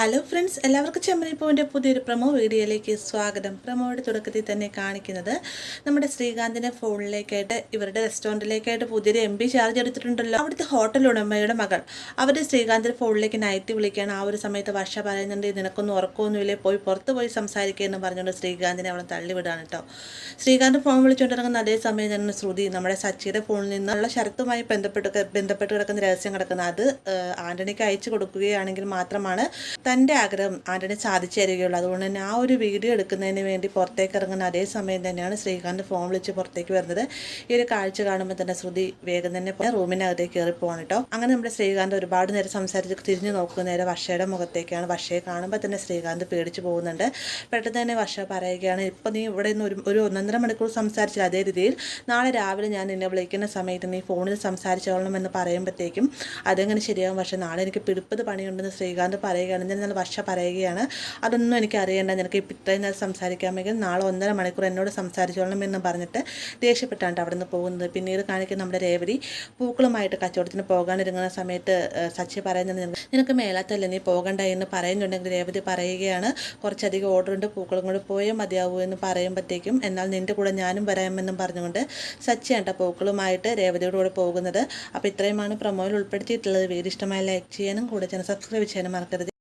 Hello friends എല്ലാവർക്കും ചെമ്മരി പൂവിന്റെ പുതിയൊരു പ്രൊമോ വീഡിയോയിലേക്ക് സ്വാഗതം. പ്രൊമോയുടെ തുടക്കത്തിൽ തന്നെ കാണിക്കുന്നത് നമ്മുടെ ശ്രീകാന്തിന്റെ ഫോണിലേക്കായിട്ട് ഇവരുടെ റെസ്റ്റോറന്റിലേക്കായിട്ട് പുതിയൊരു എം ചാർജ് എടുത്തിട്ടുണ്ടല്ലോ. അവിടുത്തെ ഹോട്ടൽ ഉടമയുടെ മകൾ. അവർ ശ്രീകാന്തിന്റെ ഫോണിലേക്ക് നൈറ്റ് വിളിക്കുകയാണ്. ആ ഒരു സമയത്ത് വർഷ പറയുന്നുണ്ട് നിനക്കൊന്നും ഉറക്കമൊന്നുമില്ലേ? പോയി പുറത്ത് പോയി സംസാരിക്കുക എന്ന് പറഞ്ഞുകൊണ്ട് ശ്രീകാന്തിനെ അവളെ തള്ളിവിടാണ് കേട്ടോ. ശ്രീകാന്ത് ഫോൺ വിളിച്ചുകൊണ്ടിറങ്ങുന്ന അതേ സമയം തന്നെ ശ്രുതി നമ്മുടെ സച്ചിയുടെ ഫോണിൽ നിന്നുള്ള ശരത്തുമായി ബന്ധപ്പെട്ട് ബന്ധപ്പെട്ട് കിടക്കുന്ന രഹസ്യം കിടക്കുന്നത് അത് ആന്റണിക്ക് അയച്ചു കൊടുക്കുകയാണെങ്കിൽ മാത്രമാണ് തന്റെ ആഗ്രഹം ആന്റണി സാധിച്ചു തരികയുള്ളൂ. അതുകൊണ്ട് തന്നെ ആ ഒരു വീഡിയോ എടുക്കുന്നതിന് വേണ്ടി പുറത്തേക്ക് ഇറങ്ങുന്ന അതേ സമയം തന്നെയാണ് ശ്രീകാന്ത് ഫോൺ വിളിച്ച് പുറത്തേക്ക് വരുന്നത്. ഈ ഒരു കാഴ്ച കാണുമ്പോൾ തന്നെ ശ്രുതി വേഗം തന്നെ റൂമിനകത്തേക്ക് കയറി പോകണം കേട്ടോ. അങ്ങനെ നമ്മുടെ ശ്രീകാന്ത് ഒരുപാട് നേരം സംസാരിച്ച് തിരിഞ്ഞു നോക്കുന്ന വർഷയുടെ മുഖത്തേക്കാണ് വർഷയെ കാണുമ്പോൾ തന്നെ ശ്രീകാന്ത് പേടിച്ചു പോകുന്നുണ്ട്. പെട്ടെന്ന് തന്നെ വർഷ പറയുകയാണ് ഇപ്പം നീ ഇവിടെ നിന്ന് ഒരു ഒരു ഒന്നൊന്നര മണിക്കൂർ സംസാരിച്ചില്ല അതേ രീതിയിൽ. നാളെ രാവിലെ ഞാൻ നിന്നെ വിളിക്കുന്ന സമയത്ത് നീ ഫോണിൽ സംസാരിച്ചോളണം എന്ന് പറയുമ്പോഴത്തേക്കും അതെങ്ങനെ ശരിയാകും പക്ഷേ നാളെ എനിക്ക് പിടിപ്പത് പണിയുണ്ടെന്ന് ശ്രീകാന്ത് പറയുകയാണ്. എന്നാൽ വർഷ പറയുകയാണ്. അതൊന്നും എനിക്ക് അറിയേണ്ട നിനക്ക് ഇപ്പം ഇത്രയും നേരം സംസാരിക്കാമെങ്കിൽ നാളെ ഒന്നര മണിക്കൂർ എന്നോട് സംസാരിച്ചോളണം എന്ന് പറഞ്ഞിട്ട് ദേഷ്യപ്പെട്ടാണ് അവിടെ നിന്ന് പോകുന്നത്. പിന്നീട് കാണിക്കുന്ന നമ്മുടെ രേവതി പൂക്കളുമായിട്ട് കച്ചവടത്തിന് പോകാനിരുങ്ങുന്ന സമയത്ത് സച്ചി പറയുന്നത് നിനക്ക് മേലാത്തല്ല നീ പോകണ്ട എന്ന് പറയുന്നുണ്ടെങ്കിൽ രേവതി പറയുകയാണ്. കുറച്ചധികം ഓർഡർ ഉണ്ട് പൂക്കളും കൂടെ പോയേ മതിയാവൂ എന്ന് പറയുമ്പോഴത്തേക്കും എന്നാൽ നിന്റെ കൂടെ ഞാനും വരാമെന്നും പറഞ്ഞുകൊണ്ട് സച്ചിയാണ് പൂക്കളുമായിട്ട് രേവതിയുടെ കൂടെ പോകുന്നത്. അപ്പോൾ ഇത്രയുമാണ് പ്രൊമോയിൽ ഉൾപ്പെടുത്തിയിട്ടുള്ളത്. വീഡിയോ ഇഷ്ടമായ ലൈക്ക് ചെയ്യാനും കൂടെ ചാനൽ സബ്സ്ക്രൈബ് ചെയ്യാനും മറക്കരുത്.